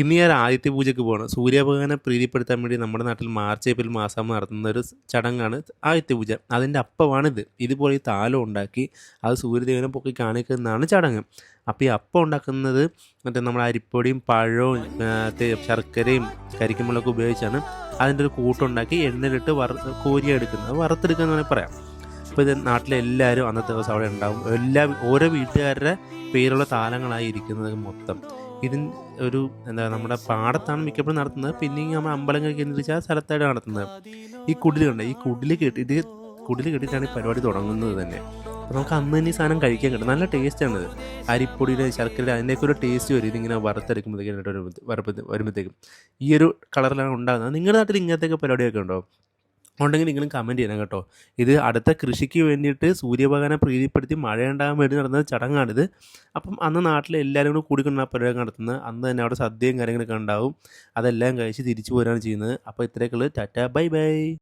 ഇന്ന് ഞാൻ ആദിത്യ പൂജയ്ക്ക് പോകണം സൂര്യഭഗവാനെ പ്രീതിപ്പെടുത്താൻ വേണ്ടി നമ്മുടെ നാട്ടിൽ മാർച്ച് ഏപ്രിൽ മാസം നടത്തുന്ന ഒരു ചടങ്ങാണ് ആദിത്യ പൂജ. അതിന്റെ അപ്പമാണിത് ഇതുപോലെ ഈ താലം ഉണ്ടാക്കി അത് സൂര്യദേവനെ പൊക്കി കാണിക്കുന്നതാണ് ചടങ്ങ്. അപ്പോൾ ഈ അപ്പം ഉണ്ടാക്കുന്നത് മറ്റേ നമ്മൾ അരിപ്പൊടിയും പഴവും ശർക്കരയും കരിക്കുമ്പോളൊക്കെ ഉപയോഗിച്ചാണ് അതിന്റെ ഒരു കൂട്ടുണ്ടാക്കി എണ്ണയിലിട്ട് വറ കോരിയെടുക്കുന്നത് എന്ന് പറയാം. അപ്പോൾ ഇത് നാട്ടിലെ എല്ലാവരും അന്നത്തെ ദിവസം അവിടെ ഉണ്ടാവും. എല്ലാ ഓരോ വീട്ടുകാരുടെ പേരുള്ള താലങ്ങളായി ഇരിക്കുന്നത് മൊത്തം. ഇതിൻ ഒരു എന്താ നമ്മുടെ പാടത്താണ് മിക്കപ്പോഴും നടത്തുന്നത് പിന്നെ നമ്മൾ അമ്പലങ്ങൾ കേന്ദ്രീകരിച്ച് ആ സ്ഥലത്തായിട്ട് നടത്തുന്നത് ഈ കുടിലുണ്ട് ഈ കുടിൽ കെട്ടി ഇത് കുടിൽ കെട്ടിയിട്ടാണ് ഈ പരിപാടി തുടങ്ങുന്നത് തന്നെ അപ്പോൾ നമുക്ക് അന്ന് തന്നെ ഈ സാധനം കഴിക്കാൻ കിട്ടും നല്ല ടേസ്റ്റാണ് ഇത് അരിപ്പൊടിയുടെ ശർക്കരയുടെ അതിന്റെയൊക്കെ ഒരു ടേസ്റ്റ് വരും ഇതിങ്ങനെ വറുത്തെടുക്കുമ്പോഴത്തേക്കും വരുമ്പോഴത്തേക്കും ഈ ഒരു കളറിലാണ് ഉണ്ടാകുന്നത് നിങ്ങളുടെ നാട്ടിൽ ഇങ്ങനത്തെയൊക്കെ പരിപാടിയൊക്കെ ഉണ്ടോ ഉണ്ടെങ്കിൽ നിങ്ങളും കമന്റ് ചെയ്യണം കേട്ടോ. ഇത് അടുത്ത കൃഷിക്ക് വേണ്ടിയിട്ട് സൂര്യഭഗവാനെ പ്രീതിപ്പെടുത്തി മഴ ഉണ്ടാകാൻ വേണ്ടി നടന്ന ചടങ്ങാണിത്. അപ്പം അന്ന് നാട്ടിലെ എല്ലാവരും കൂടി കൂടിക്കൊണ്ട് ആ പരിപാടി നടത്തുന്നത്. അന്ന് തന്നെ അവിടെ സദ്യയും കാര്യങ്ങളൊക്കെ ഉണ്ടാവും. അതെല്ലാം കഴിച്ച് തിരിച്ചു പോരാണ് ചെയ്യുന്നത്. അപ്പോൾ ഇത്രയൊക്കെ ഉള്ളത് ടാറ്റ. Bye bye.